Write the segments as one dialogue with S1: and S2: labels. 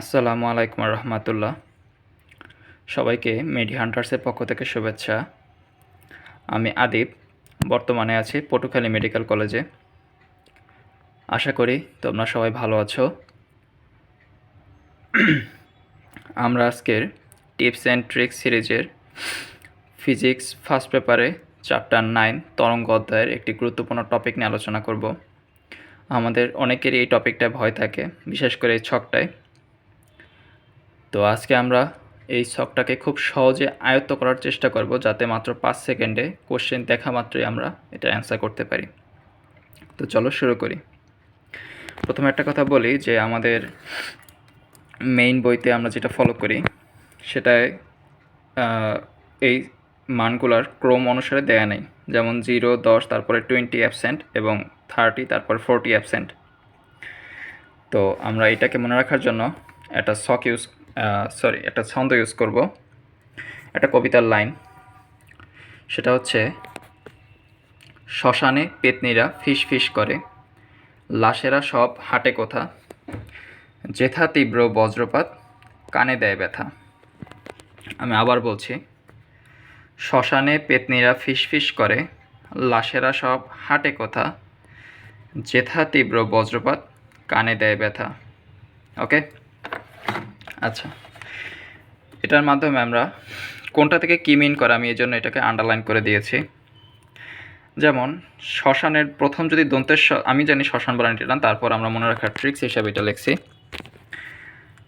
S1: আসসালামু আলাইকুম রহমতুল্লাহ। সবাইকে মেডি হান্টার্সের পক্ষ থেকে শুভেচ্ছা। আমি আদিব, বর্তমানে আছি পটুখালী মেডিকেল কলেজে। আশা করি তোমরা সবাই ভালো আছো। আমরা আজকের টিপস অ্যান্ড ট্রিক্স সিরিজের ফিজিক্স ফার্স্ট পেপারে চ্যাপ্টার নাইন, তরঙ্গ অধ্যায়ের একটি গুরুত্বপূর্ণ টপিক নিয়ে আলোচনা করব। আমাদের অনেকেরই এই টপিকটা ভয় থাকে, বিশেষ করে এই ছকটায়। তো আজকে আমরা এই ছকটাকে খুব সহজে আয়ত্ত করার চেষ্টা করব, যাতে মাত্র পাঁচ সেকেন্ডে কোশ্চেন দেখা মাত্রই আমরা এটা অ্যান্সার করতে পারি। তো চলো শুরু করি। প্রথমে একটা কথা বলি যে আমাদের মেইন বইতে আমরা যেটা ফলো করি, সেটায় এই মানগুলার ক্রম অনুসারে দেয়া নেই। যেমন জিরো দশ, তারপরে টোয়েন্টি অ্যাবসেন্ট এবং থার্টি তারপর ফোরটি অ্যাবসেন্ট তো আমরা এটাকে মনে রাখার জন্য একটা শখ ইউজ সরি একটা ছন্দ ইউজ করব। একটা কবিতার লাইন সেটা হচ্ছে, শ্মশানে পেতনিরা ফিস ফিস করে, লাশেরা সব হাটে কোথা? জেথা তীব্র বজ্রপাত, কানে দেয় ব্যথা। আমি আবার বলছি, শ্মশানে পেতনিরা ফিস ফিস করে, লাশেরা সব হাটে কোথা? জেথা তীব্র বজ্রপাত, কানে দেয় ব্যথা। ওকে আচ্ছা। এটার মাধ্যমে আমরা কোনটা থেকে কী মিন করে আমি এই জন্য এটাকে আন্ডারলাইন করে দিয়েছি। যেমন, শ্মশানের প্রথম যদি দন্তেশ্ব আমি জানি শ্মশান বানানটি না তারপর আমরা মনে রাখার ট্রিক্স হিসাবে এটা লিখছি।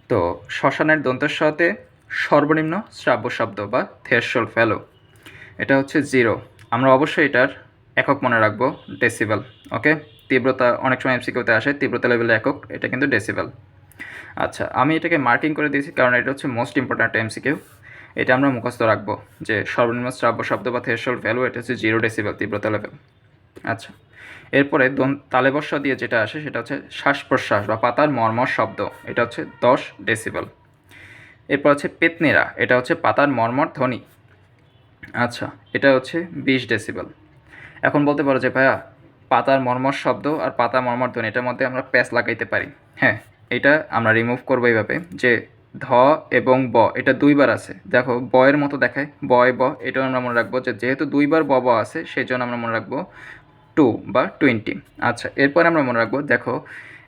S1: তো, শ্মশানের দন্তেশ্বতে সর্বনিম্ন শ্রাব্য শব্দ বা থেরশোল ফেলো এটা হচ্ছে জিরো আমরা অবশ্যই এটার একক মনে রাখব ডেসিবেল ওকে তীব্রতা, অনেক সময় এমসিকিউতে আসে, তীব্রতা লেভেলে একক, এটা কিন্তু ডেসিবেল আচ্ছা আমি এটাকে মার্কিং করে দিয়েছি কারণ এটা হচ্ছে মোস্ট ইম্পর্ট্যান্ট এমসিকিউ এটা আমরা মুখস্থ রাখব যে সর্বনিম্ন শ্রাব্য শব্দ বা থেরশোল ভ্যালু এটা হচ্ছে জিরো ডেসিবেল তীব্রতা লেভেল আচ্ছা এরপরে দন তালেবর্ষ দিয়ে যেটা আসে সেটা হচ্ছে শ্বাস প্রশ্বাস বা পাতার মর্মর শব্দ, এটা হচ্ছে দশ ডেসিবেল এরপর হচ্ছে পেতনিরা, এটা হচ্ছে পাতার মর্মর ধ্বনি। আচ্ছা এটা হচ্ছে বিশ ডেসিবেল এখন বলতে পারো যে ভাইয়া, পাতার মর্মর শব্দ আর পাতা মর্মর ধ্বনি, এটার মধ্যে আমরা প্যাচ লাগাইতে পারি। হ্যাঁ এটা আমরা রিমুভ করব এইভাবে, যে ধ এবং ব, এটা দুইবার আছে। দেখো, বয়ের মতো দেখায়, বয়, ব, এটাও আমরা মনে রাখব যে যেহেতু দুইবার ব ব আছে সেই জন্য আমরা মনে রাখব টু বা টোয়েন্টি আচ্ছা এরপর আমরা মনে রাখব, দেখো,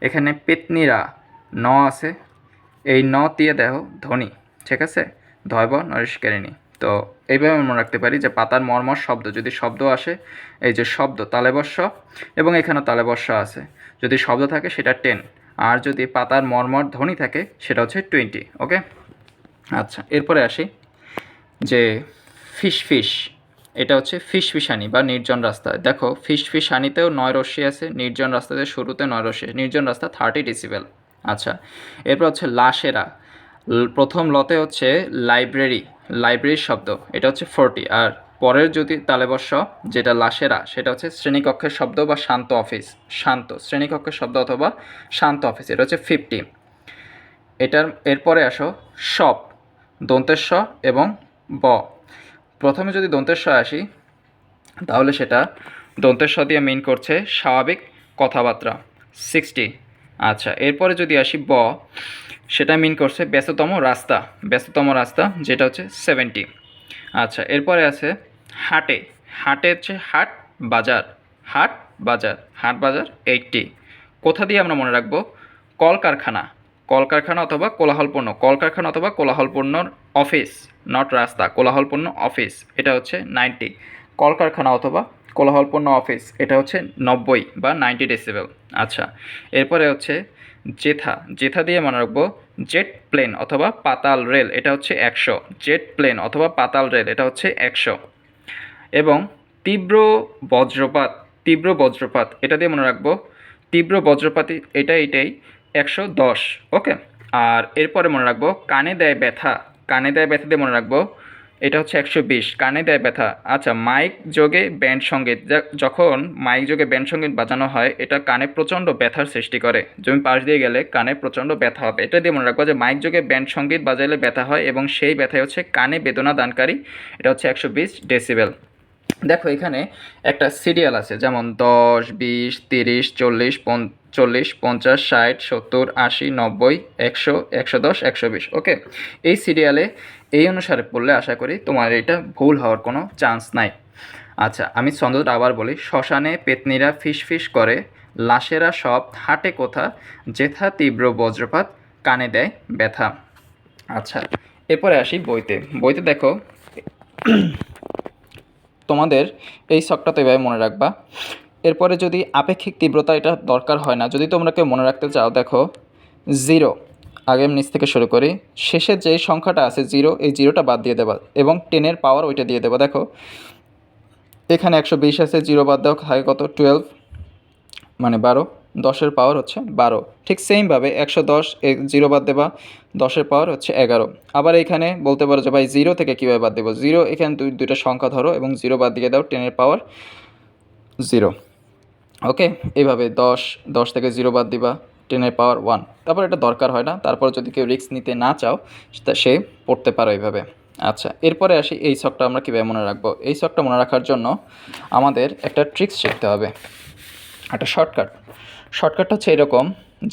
S1: এখানে পেতনিরা ন আছে, এই ন দিয়ে দেখো ধ্বনি ঠিক আছে? ধয়ব নরিষ্কারিণী তো এইভাবে আমরা মনে রাখতে পারি যে পাতার মর্মর শব্দ, যদি শব্দ আসে, এই যে শব্দ, তালেবর্ষ, এবং এখানে তালেবর্ষ আছে। যদি শব্দ থাকে, সেটা টেন আর যদি পাতার মর্মর ধ্বনি থাকে, সেটা হচ্ছে টোয়েন্টি ওকে আচ্ছা এরপরে আসি যে ফিশ ফিশ এটা হচ্ছে ফিশ ফিশানি বা নির্জন রাস্তা। দেখো ফিশ ফিশানিতেও নয় রশ্মি আছে, নির্জন রাস্তাতে শুরুতে নয় রশ্মি নির্জন রাস্তা থার্টি ডিসিবেল আচ্ছা এরপর হচ্ছে লাশেরা, প্রথম লতে হচ্ছে লাইব্রেরি লাইব্রেরির শব্দ, এটা হচ্ছে ফোরটি আর পরের যদি তালেবর্ষ, যেটা লাশেরা, সেটা হচ্ছে শ্রেণীকক্ষের শব্দ বা শান্ত অফিস। শান্ত, শ্রেণীকক্ষের শব্দ অথবা শান্ত অফিস এটা হচ্ছে ফিফটি এটার, এরপরে আসো শপ দন্তেশ্ব এবং ব। প্রথমে যদি দন্তেশ্ব আসি, তাহলে সেটা দন্তেশ্ব দিয়ে মিন করছে স্বাভাবিক কথাবার্তা সিক্সটি আচ্ছা এরপরে যদি আসি ব, সেটা মিন করছে ব্যস্ততম রাস্তা ব্যস্ততম রাস্তা, যেটা হচ্ছে সেভেন্টি আচ্ছা এরপরে আছে হাটে। হাটে হচ্ছে হাট বাজার। হাট বাজার। হাট বাজার এইটটি। কোথা দিয়ে আমরা মনে রাখব? কলকারখানা। কলকারখানা অথবা কোলাহলপূর্ণ। কলকারখানা অথবা কোলাহলপূর্ণর অফিস নট রাস্তা, কোলাহলপূর্ণ অফিস, এটা হচ্ছে নাইনটি। কলকারখানা অথবা কোলাহলপূর্ণ অফিস, এটা হচ্ছে নব্বই বা নাইনটি ডেসিবেল। আচ্ছা এরপরে হচ্ছে জেথা। জেথা দিয়ে মনে রাখব, জেট প্লেন অথবা পাতাল রেল, এটা হচ্ছে একশো। জেট প্লেন অথবা পাতাল রেল, এটা হচ্ছে একশো। এবং তীব্র বজ্রপাত তীব্র বজ্রপাত, এটা দিয়ে মনে রাখব, তীব্র বজ্রপাতি এটা এটাই একশো দশ, ওকে? আর এরপরে মনে রাখব, কানে দেয় ব্যথা, কানে দেয় ব্যথা দিয়ে মনে রাখব, এটা হচ্ছে একশো বিশ, কানে দেয় ব্যথা। আচ্ছা মাইক যোগে ব্যান্ড সংগীত যখন মাইক যোগে ব্যান্ড সংগীত বাজানো হয়, এটা কানে প্রচণ্ড ব্যথার সৃষ্টি করে। জমি পাশ দিয়ে গেলে কানে প্রচণ্ড ব্যথা হবে। এটা দিয়ে মনে রাখব যে মাইক যোগে ব্যান্ড সংগীত বাজাইলে ব্যথা হয় এবং সেই ব্যথায় হচ্ছে কানে বেদনা দানকারী, এটা হচ্ছে একশো বিশ ডেসিবেল। দেখো এখানে একটা সিরিয়াল আছে, যেমন দশ, বিশ, তিরিশ, চল্লিশ, পন- চল্লিশ, পঞ্চাশ, ষাট, সত্তর, আশি, নব্বই, একশো একশো দশ, একশো বিশ ওকে এই সিরিয়ালে এই অনুসারে পড়লে আশা করি তোমার এটা ভুল হওয়ার কোনো চান্স নাই। আচ্ছা আমি ছন্দটা আবার বলি। শ্মশানে পেতনিরা ফিস করে, লাশেরা সব হাটে কোথা? যেথা তীব্র বজ্রপাত, কানে দেয় ব্যথা। আচ্ছা এরপরে আসি বইতে। বইতে দেখো তোমাদের এই শখটা তো এভাবে মনে রাখবা। এরপরে যদি আপেক্ষিক তীব্রতা এটা দরকার হয় না, যদি তোমরা কেউ মনে রাখতে চাও, দেখো জিরো আগে আমি নিচ থেকে শুরু করি শেষের যে সংখ্যাটা আছে জিরো এই জিরোটা বাদ দিয়ে দেবা এবং টেনের পাওয়ার ওইটা দিয়ে দেবা। দেখো, এখানে একশো বিশ আছে জিরো বাদ দেওয়া থাকে কত? টুয়েলভ মানে বারো। দশের পাওয়ার হচ্ছে বারো। ঠিক সেমভাবে একশো দশ জিরো বাদ দেবা, দশের পাওয়ার হচ্ছে এগারো। আবার এখানে বলতে পারো যে ভাই জিরো থেকে কীভাবে বাদ দেবো? জিরো এখানে দুই দুইটা সংখ্যা ধরো এবং জিরো বাদ দিয়ে দাও টেনের পাওয়ার জিরো ওকে এইভাবে দশ দশ থেকে জিরো বাদ দিবা টেনের পাওয়ার ওয়ান তারপর এটা দরকার হয় না, তারপর যদি কেউ রিস্ক নিতে না চাও সে পড়তে পারো এইভাবে আচ্ছা এরপরে আসি এই শখটা আমরা কীভাবে মনে রাখব? এই শখটা মনে রাখার জন্য আমাদের একটা ট্রিক্স শিখতে হবে। একটা শর্টকাট শর্টকাটটা হচ্ছে এরকম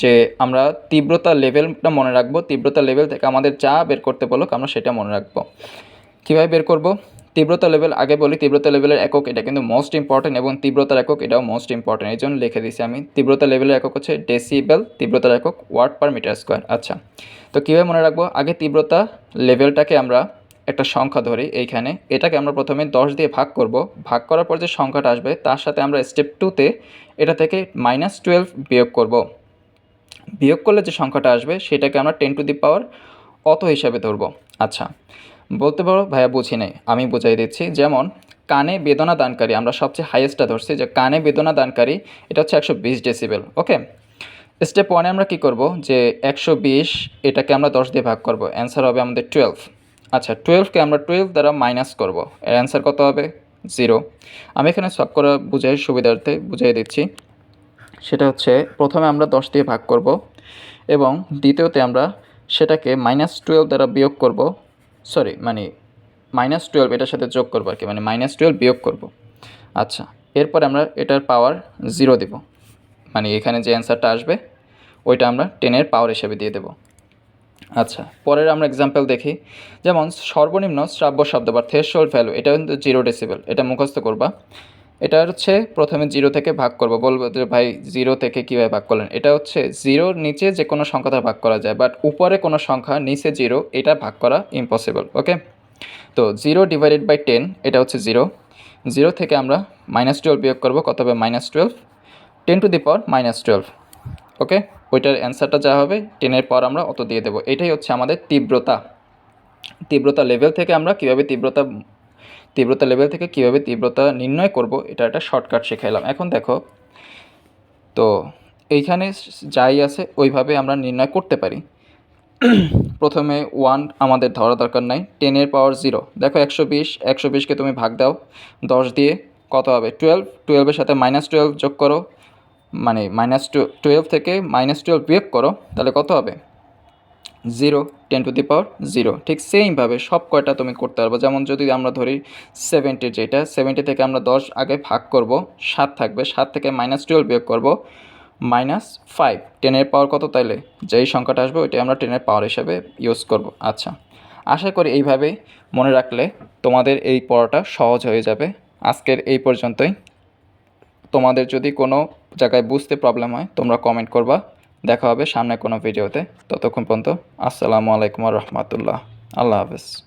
S1: যে আমরা তীব্রতা লেভেলটা মনে রাখব, তীব্রতা লেভেল থেকে আমাদের যা বের করতে বলুক আমরা সেটা মনে রাখব। কীভাবে বের করব? তীব্রতা লেভেল আগে বলি, তীব্রতা লেভেলের একক এটা কিন্তু মোস্ট ইম্পর্টেন্ট এবং তীব্রতার একক এটাও মোস্ট ইম্পর্টেন্ট এই জন্য লিখে দিয়েছি আমি। তীব্রতা লেভেলের একক হচ্ছে ডেসিবেল তীব্রতার একক ওয়াট পার মিটার স্কোয়ার আচ্ছা। তো কীভাবে মনে রাখব? আগে তীব্রতা লেভেলটাকে আমরা একটা সংখ্যা ধরি এইখানে। এটাকে আমরা প্রথমে দশ দিয়ে ভাগ করব। ভাগ করার পর যে সংখ্যাটা আসবে, তার সাথে আমরা স্টেপ টুতে এটা থেকে মাইনাস টুয়েলভ বিয়োগ করব। বিয়োগ করলে যে সংখ্যাটা আসবে, সেটাকে আমরা টেন টু দি পাওয়ার অত হিসাবে ধরবো। আচ্ছা বলতে পারো, ভাইয়া বুঝি নেই, আমি বুঝাই দিচ্ছি। যেমন, কানে বেদনা দানকারী, আমরা সবচেয়ে হাইয়েস্টটা ধরছি যে কানে বেদনা দানকারী, এটা হচ্ছে একশো বিশ ডেসিবেল ওকে স্টেপ ওয়ানে আমরা কী করব? যে একশো বিশ, এটাকে আমরা দশ দিয়ে ভাগ করব। অ্যান্সার হবে আমাদের টুয়েলভ আচ্ছা টুয়েলভকে আমরা টুয়েলভ দ্বারা মাইনাস করব। এর অ্যান্সার কত হবে? জিরো আমি এখানে সব করা বুঝাই সুবিধার্থে বুঝিয়ে দিচ্ছি। সেটা হচ্ছে, প্রথমে আমরা দশ দিয়ে ভাগ করব এবং দ্বিতীয়তে আমরা সেটাকে মাইনাস টুয়েলভ দ্বারা বিয়োগ করব। সরি মানে মাইনাস টুয়েলভ এটার সাথে যোগ করব আর কি মানে মাইনাস টুয়েলভ বিয়োগ করব। আচ্ছা এরপরে আমরা এটার পাওয়ার জিরো দেব। মানে এখানে যে অ্যান্সারটা আসবে, ওইটা আমরা টেনের পাওয়ার হিসেবে দিয়ে দেব। আচ্ছা পরের আমরা এক্সাম্পল দেখি। যেমন, সর্বনিম্ন শ্রাব্য শব্দ বা থ্রেশহোল্ড ভ্যালু, এটা কিন্তু জিরো ডেসিবেল, এটা মুখস্থ করবা। এটা হচ্ছে প্রথমে জিরো থেকে ভাগ করব, বলব যে ভাই জিরো থেকে কীভাবে ভাগ করলেন? এটা হচ্ছে জিরোর নিচে যে কোনো সংখ্যা দ্বারা ভাগ করা যায় বাট উপরে কোনো সংখ্যা, নিচে জিরো, এটা ভাগ করা ইম্পসিবল ওকে তো জিরো ডিভাইডেড বাই টেন এটা হচ্ছে জিরো। জিরো থেকে আমরা মাইনাস টুয়েলভ বিয়োগ করব, কত হবে? Minus twelve ten to the power minus twelve okay ওইটার অ্যান্সারটা যা হবে, টেনের পর আমরা অত দিয়ে দেবো। এটাই হচ্ছে আমাদের তীব্রতা। তীব্রতা লেভেল থেকে আমরা কীভাবে তীব্রতা তীব্রতা লেভেল থেকে কীভাবে তীব্রতা নির্ণয় করব, এটা একটা শর্টকাট শেখাইলাম। এখন দেখো, তো এইখানে যাই আছে, ওইভাবে আমরা নির্ণয় করতে পারি। প্রথমে ওয়ান আমাদের ধরা দরকার নাই টেনের পাওয়ার জিরো দেখো একশো বিশ, একশো বিশকে তুমি ভাগ দাও, দশ দিয়ে কত হবে? টুয়েলভ টুয়েলভের সাথে মাইনাস টুয়েলভ যোগ করো মানে মাইনাস টুয়েলভ থেকে মাইনাস টুয়েলভ বিয়োগ করো, তাহলে কত হবে? Zero ten to the power zero ঠিক সেমভাবে সব কয়টা তুমি করতে পারব। যেমন যদি আমরা ধরি সেভেন্টি যেটা সেভেন্টি থেকে আমরা দশ আগে ভাগ করব, সাত থাকবে, সাত থেকে মাইনাস টুয়েলভ বিয়োগ করব মাইনাস ফাইভ টেনের পাওয়ার কত তাইলে? যেই সংখ্যাটা আসবে ওইটাই আমরা টেনের পাওয়ার হিসাবে ইউজ করব। আচ্ছা আশা করি এইভাবে মনে রাখলে তোমাদের এই পড়াটা সহজ হয়ে যাবে। আজকের এই পর্যন্তই। তোমাদের যদি কোনো জায়গায় বুঝতে প্রবলেম হয়, তোমরা কমেন্ট করবা। দেখা হবে সামনে কোনো ভিডিওতে ততক্ষণ পর্যন্ত, আসসালামু আলাইকুম রহমতুল্লাহ। আল্লাহ হাফেজ।